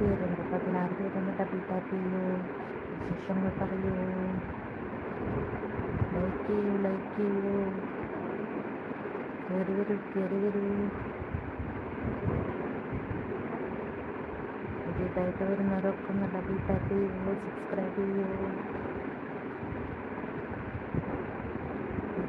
പതിനാറ് പേരുണ്ട് പതിനാറ് പേരൊന്ന് ഡബിൾ ടാപ്പ് ചെയ്യൂ വിശേഷങ്ങൾ പറയൂ ലൈക്ക് ചെയ്യൂ ലൈക്ക് ചെയ്യൂ കയറി വരൂ കയറി വരൂ പുതിയതായിട്ട് വരുന്നവരൊക്കെ ഒന്ന് ഡബിൾ ടാപ്പ് ചെയ്യൂ സബ്സ്ക്രൈബ് ചെയ്യൂ ഈ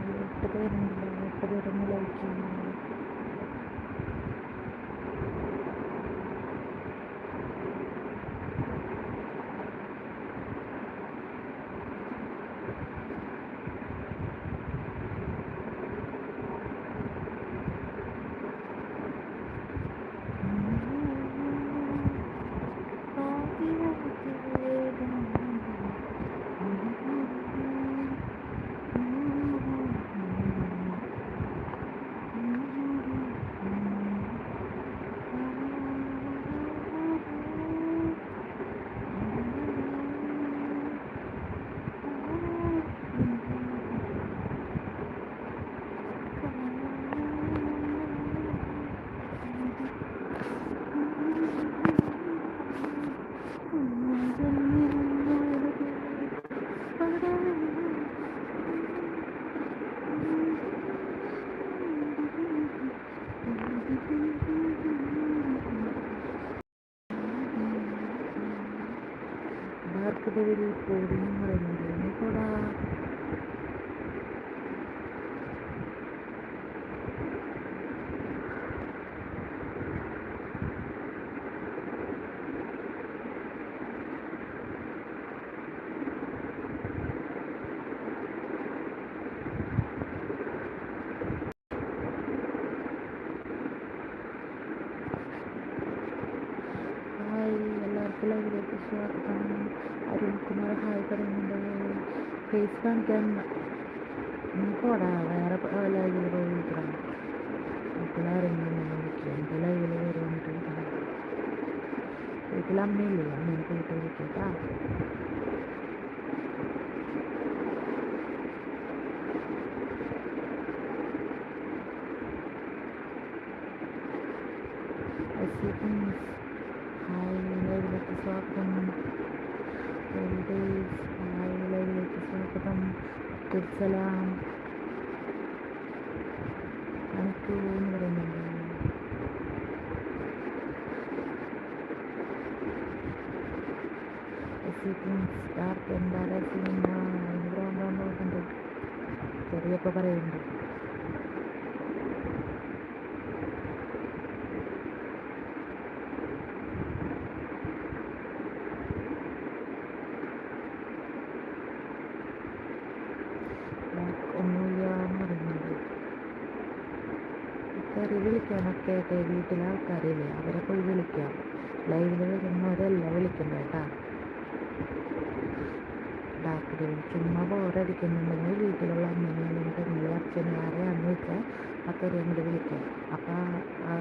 കുഞ്ഞു ചാനലിനൊന്ന് സപ്പോർട്ട് എട്ട് പേരുണ്ടല്ലോ എട്ട് പേരൊന്ന് ലൈക്ക് ചെയ്യൂ vez con que han mejorado, ahora para la vida de un gran. Claro, en el mundo de quien, para la vida de un gran. Porque la ലൈവിലേക്ക് സ്വാഗതം അബ്ദുൽസലാം അനക്കു എന്ന് പറയുന്നുണ്ട് സ്റ്റാർട്ട് എന്താണ് സിനിമ നോക്കുന്നുണ്ട് ചെറിയപ്പോൾ പറയുന്നുണ്ട് ഒന്നുമില്ല എന്ന് പറയുന്നുണ്ട് കയറി ആയിട്ട് വീട്ടിലെ ആൾക്കാരില്ലേ? അവരെ പോയി വിളിക്കാം. ലൈവിൽ വരുന്നവരല്ല വിളിക്കുന്നത് കേട്ടാ. ചുമ്മാ ബോറടിക്കുന്നുണ്ടെങ്കിൽ വീട്ടിലുള്ള അമ്മനെ അല്ലെങ്കിൽ അച്ഛനും അച്ഛനെ ആരെയാണെന്ന് വെച്ചാൽ അക്കരെ അങ്ങോട്ട് വിളിക്കാം. അപ്പോൾ ആ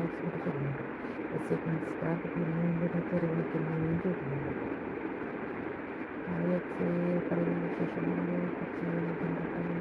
വിശേഷങ്ങൾ കുറച്ച്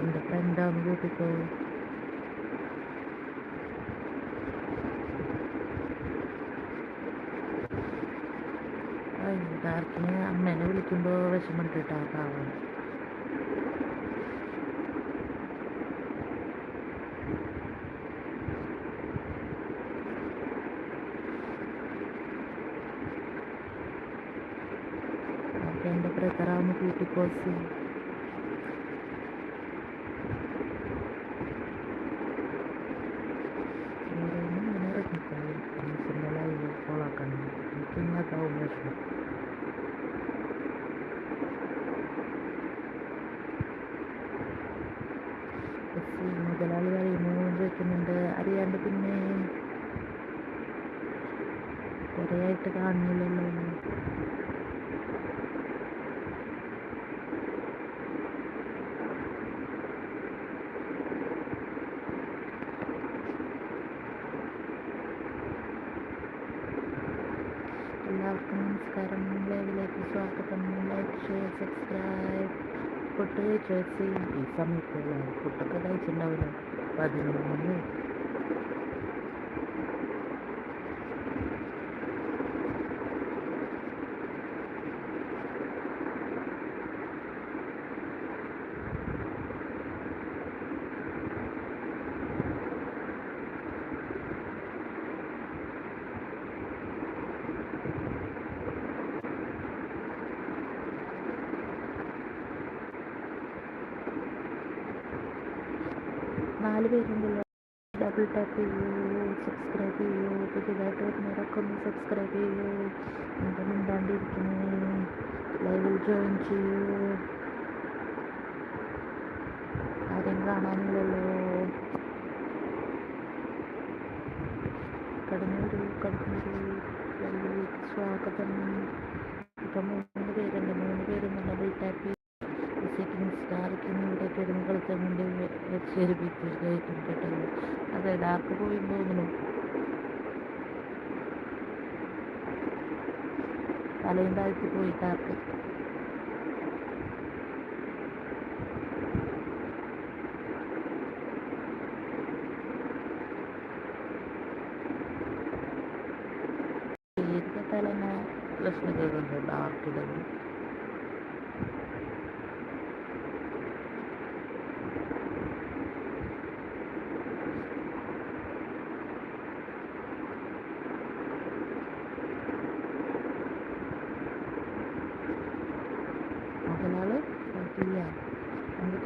എന്റെ ഫ്രണ്ടാന്ന് കൂട്ടിക്കോ. ഡാർക്കിന് അമ്മേനെ വിളിക്കുമ്പോൾ വിഷമിട്ടിട്ടാ പാവം. അപ്പം എന്റെ ബ്രദറാന്ന് കൂട്ടിക്കോസി എസ് മുതലാളി പറയുന്നു വെക്കുന്നുണ്ട് അറിയാണ്ട് പിന്നെ കുറേ ആയിട്ട് കാണുന്നില്ലല്ലോ. పుట్టుక చేసి ఈ సమీపంలో పుట్టుకలై చిన్నవి పది మంది നാല് പേരുണ്ടല്ലോ. ഡബിൾ ടാപ്പ് ചെയ്യൂ സബ്സ്ക്രൈബ് ചെയ്യൂ പുതിയതായിട്ട് വരുന്നവരൊക്കെ ഒന്ന് സബ്സ്ക്രൈബ് ചെയ്യൂ. എന്താ മിണ്ടാണ്ടിരിക്കണേ ലൈവിൽ ജോയിൻ ചെയ്യൂ. ആരെയും കാണാനില്ലല്ലോ. കടന്നു വരൂ കടന്നു ലൈവിലേക്ക് സ്വാഗതം. ഇപ്പം മൂന്ന് പേരുണ്ട് മൂന്ന് പേരൊന്നും ഡബിൾ ടാപ്പ് കിടന്ന് കളിക്കാൻ വേണ്ടി വെച്ചേരിപ്പിച്ചിട്ടും കേട്ടോ അതെ ഡാർക്ക് പോയി തോന്നുന്നു തലയും താഴ്ത്തി പോയി ഡാർക്ക്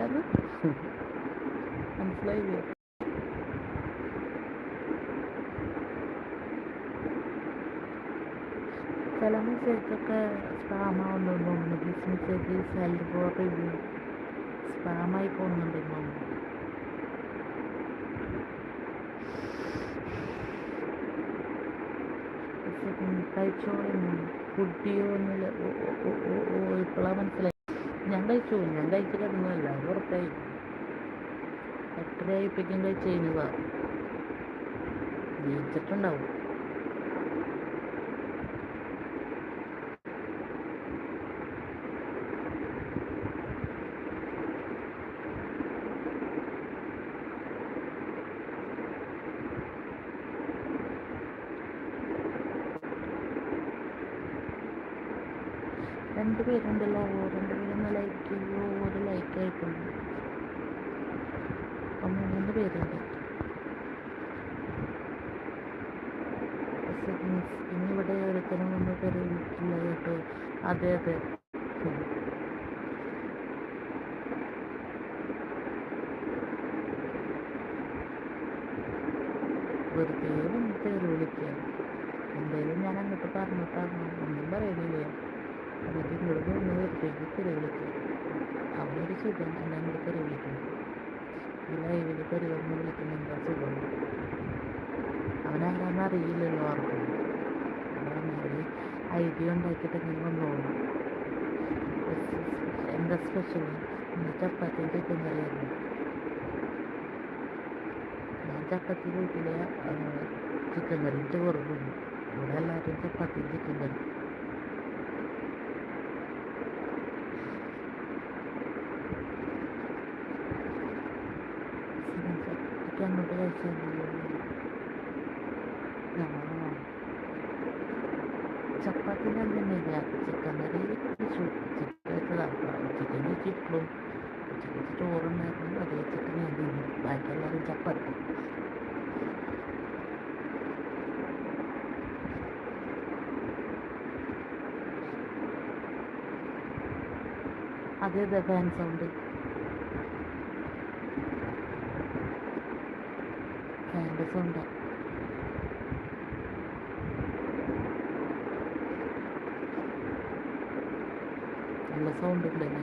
എന്നിട്ടത് മനസ്സിലായില്ലേ ചില മെസ്സേജൊക്കെ സ്പാം ആവുന്നുണ്ട് തോന്നുന്നു. This message held for review സ്പാമായി പോകുന്നുണ്ട് തോന്നുന്നു. കഴിച്ചോളുന്നു. കുട്ടിയോ എന്നുള്ള ഇപ്പോഴാണ് മനസ്സിലായി ഞാൻ കഴിച്ചു ഞാൻ കഴിച്ച് കിടന്നല്ല പുറത്തായി എട്ടരയായിപ്പോഴേക്കും കഴിച്ച് കഴിഞ്ഞതാ ജയിച്ചിട്ടുണ്ടാവും രണ്ട് പേരുണ്ടല്ലോ രണ്ട് പേരൊന്ന് ലൈക്ക് ചെയ്യോ ഒരു ലൈക്ക് ആയിട്ടുണ്ട് അപ്പം മൂന്ന് പേരുണ്ട് സെക്കൻഡ്സ് ഇനി ഇവിടെ ഒരുത്തരം ഒന്ന് കയറിയിട്ടില്ല കേട്ടോ അതെ അതെ ഉം. വെറുതെ ഒന്ന് കയറി വിളിക്കുക എന്തായാലും ഞാൻ അങ്ങോട്ട് പറഞ്ഞിട്ടാണ് ഒന്നും പറയുന്നില്ല. എന്നിട്ട് ഇങ്ങോട്ട് ഒന്ന് വെറുതേക്ക് കയറി വിളിക്കുക. അവനൊരു സുഖം എന്നെ അങ്ങോട്ട് കയറി വിളിക്കണം. ഈ ലൈവിൽ കയറി വന്ന് വിളിക്കുന്ന എന്താ സുഖം? അവനാരാന്ന് അറിയില്ലല്ലോ ആർക്കും. അവർ ഐഡിയ ഉണ്ടാക്കിയിട്ട് ഇങ്ങനെ വന്നോളൂ എന്താ സ്പെഷ്യൽ ചപ്പാത്തിയും ചിക്കൻ കറിയായിരുന്നു. ഞാൻ ചപ്പാത്തി വീട്ടിലെ ചിക്കൻ കറിയും ചോറും തിന്നു ഇവിടെ എല്ലാവരും ചപ്പാത്തിയും ചിക്കൻ കറി ചപ്പാത്തിക്ക് അങ്ങോട്ട് കഴിച്ചാൽ ചപ്പാത്തി ഞാൻ തന്നെയില്ല ചിക്കൻ കറി വെച്ചു ചിക്കൻ വെച്ചതാണ് ചിക്കൻ വെച്ചിട്ടുള്ളൂ ഉച്ചയ്ക്ക് വെച്ച് ചോറുണ്ടായിരുന്നു അത് വെച്ചിട്ട് ഞാൻ തിന്നു ബാക്കി എല്ലാവരും ചപ്പാത്തി അതെ ഫാൻ സൗണ്ട്. ഫാന്റെ സൗണ്ട്. നല്ല സൗണ്ട് ഉണ്ട് അല്ലേ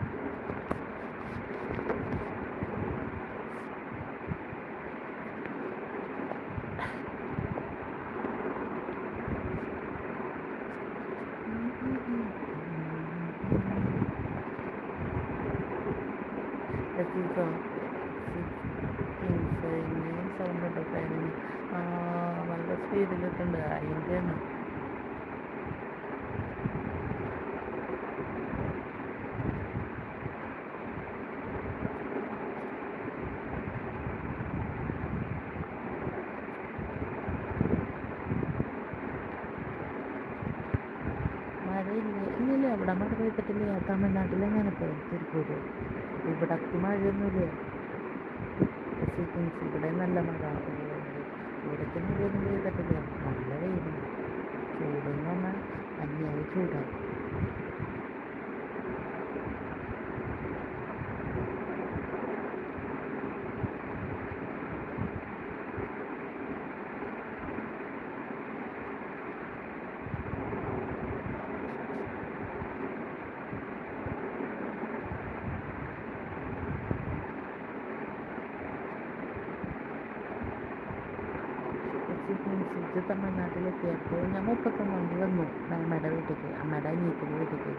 ഇവിടെ മഴ പെയ്തിട്ടില്ല തമിഴ്നാട്ടിലെ ഞാനിപ്പോൾ തിരുപ്പൂര് ഇവിടെ മഴയൊന്നുമില്ല? സിക്കിംസ് ഇവിടെ നല്ല മഴ. ഇവിടേക്ക് മഴയൊന്നും പെയ്തിട്ടില്ല. നല്ല വെയിലും. ചൂടെന്ന് പറഞ്ഞാൽ അന്യായ ചൂടാണ് ഇത് തമിഴ്നാട്ടിലെത്തിയപ്പോൾ ഞാൻ മുപ്പത്തൊന്നാം തീയതി വന്നു. അമ്മയുടെ വീട്ടിലേക്ക് അമ്മയുടെ അനിയത്തിന്റെ വീട്ടിലേക്ക്.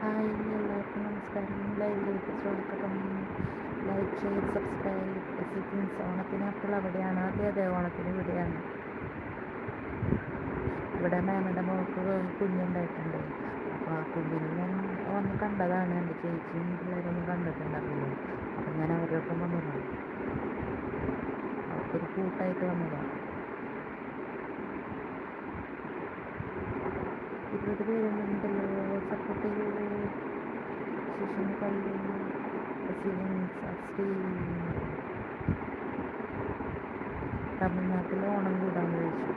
ഹായ് നമസ്കാരം. ലൈക്ക് സബ്സ്ക്രൈബ് അവിടെയാണ്. അതെ അതെ ഓണത്തിന് ഇവിടെയാണ്. ഇവിടെ മാമയുടെ മോൾക്ക് കുഞ്ഞുണ്ടായിട്ടുണ്ട്. അപ്പോൾ ആ കുഞ്ഞിനെ ഞാൻ വന്ന് കണ്ടതാണ് എന്റെ ചേച്ചിയും പിള്ളേരൊന്നും കണ്ടിട്ടുണ്ടായിരുന്നു അപ്പം ഞാൻ അവരൊപ്പം വന്നതാണ് അവർക്കൊരു കൂട്ടായിട്ട് വന്നതാണ് ഇരുപത് പേരുണ്ടല്ലോ സപ്പോർട്ട് പറയൂ ശ്രീ തമിഴ്നാട്ടിൽ ഓണം കൂടാന്ന് ചോദിച്ചു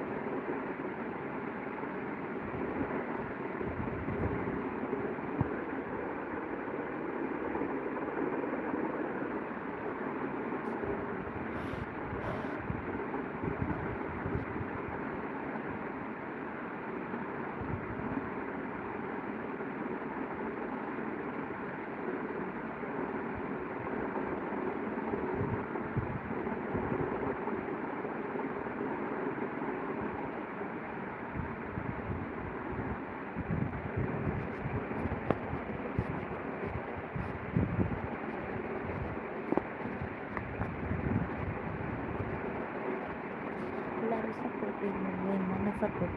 എല്ലാവരും സപ്പോർട്ട് ചെയ്യുന്നുണ്ട് എന്നെ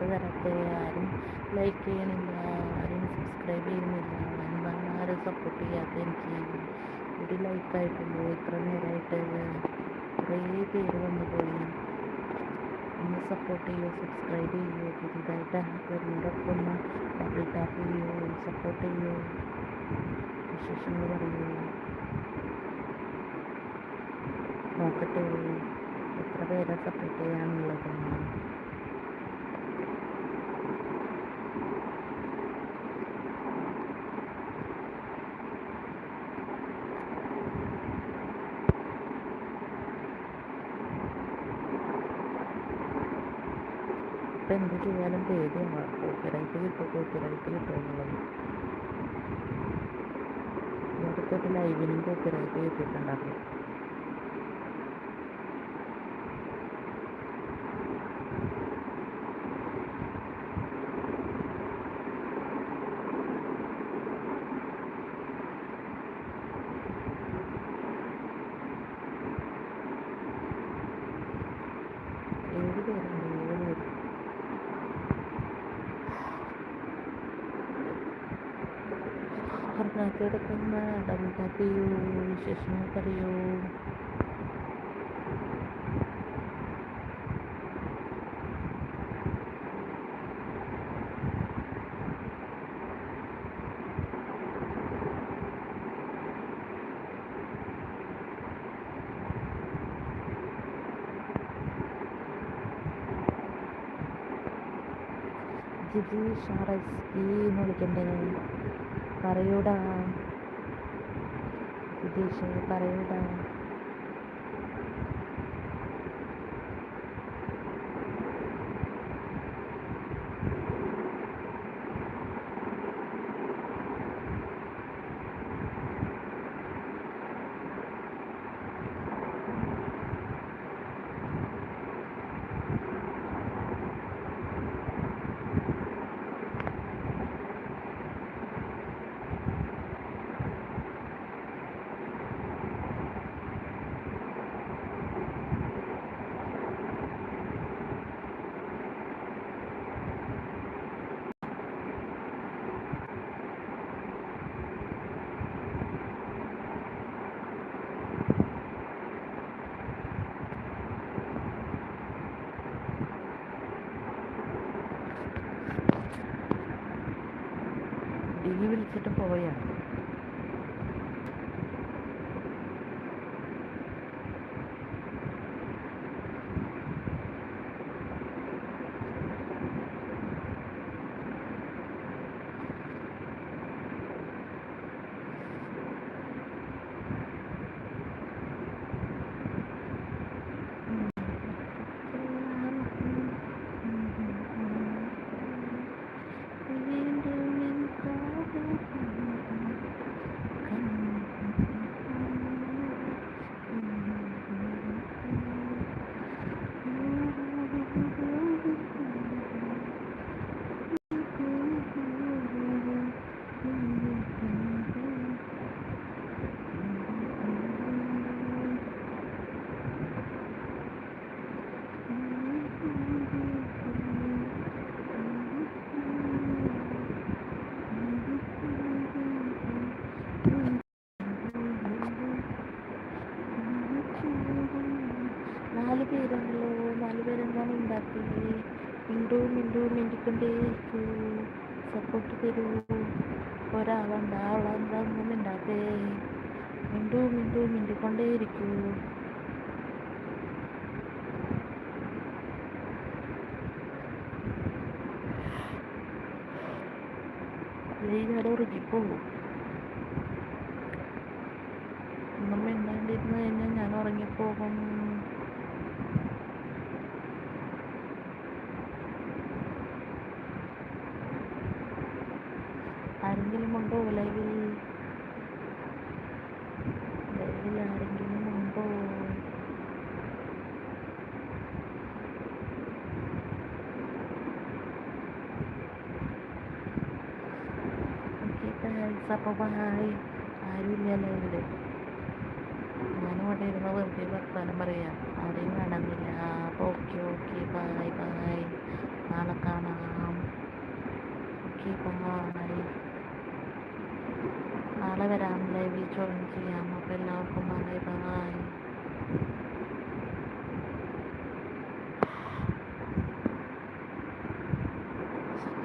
സപ്പോർട്ട് തരാത്ത ആരും ലൈക്ക് ചെയ്യണില്ല ആരും സബ്സ്ക്രൈബ് ചെയ്യുന്നില്ല എന്താണ് ആരും സപ്പോർട്ട് ചെയ്യാത്ത എനിക്ക് ഒരു ലൈക്കായിട്ടുള്ളൂ ഇത്ര നേരമായിട്ട് കുറേ പേര് വന്നു പോയി. ഒന്ന് സപ്പോർട്ട് ചെയ്യുമോ സബ്സ്ക്രൈബ് ചെയ്യുമോ പുതിയതായിട്ട് വരുന്നവരൊക്കെ ഒന്ന് ഡബിൾ ടാപ്പ് ചെയ്യുമോ സപ്പോർട്ട് ചെയ്യുമോ വിശേഷങ്ങൾ പറയുമോ നോക്കട്ടെ എത്ര പേരെ സപ്പോർട്ട് ചെയ്യാനുള്ളത് ഇപ്പം എന്ത് ചെയ്യാനും പേടിയാണ്. കോപ്പിറൈറ്റ് കിട്ടും കോപ്പിറൈറ്റ് കിട്ടും എന്നുള്ളത്. അടുത്തൊരു ലൈവിനും കോപ്പിറൈറ്റ് കിട്ടിയിട്ടുണ്ടായിരുന്നു ഏഴ് പേരുണ്ട് ഏഴ് പേര് കർണാടകയ്ക്കൊന്ന് ഡബിൾ ടാപ്പ് ചെയ്യൂ വിശേഷങ്ങൾ പറയൂ ജിജി ഷാറസ് ഈ എന്ന് വിളിക്കണ്ടേ? പറയൂടാ. വിദേശ് പറയൂടാ. ഉണ്ടാക്കിയത് മിണ്ടു മിണ്ടു മിണ്ടിക്കൊണ്ടേയിരിക്കൂ. സപ്പോർട്ട് തരൂ. ഒരാളുണ്ട് ആളെന്താണെന്ന് മിണ്ടാതെ മിണ്ടു മിണ്ടു മിണ്ടിക്കൊണ്ടേയിരിക്കൂ. ഇവിടെ ഉറങ്ങിപ്പോകും ഒന്നും മിണ്ടാണ്ടിരുന്ന് കഴിഞ്ഞാൽ ഞാൻ ഉറങ്ങിപ്പോകും. ആരെങ്കിലും ഉണ്ടോ ലൈവിൽ ലൈവിൽ ആരെങ്കിലും ഉണ്ടോ ഓക്കെ ഗൈസ് അപ്പോൾ ബൈ ആരുമില്ല ലൈവിൽ ഞാനിവിടെ ഇരുന്ന് വെറുതെ വർത്താനം പറയാം ആരെയും കാണുന്നില്ല അപ്പോൾ ഓക്കെ ഓക്കെ ബൈ ബൈ നാളെ വരാം ലൈവിൽ ജോയിൻ ചെയ്യാം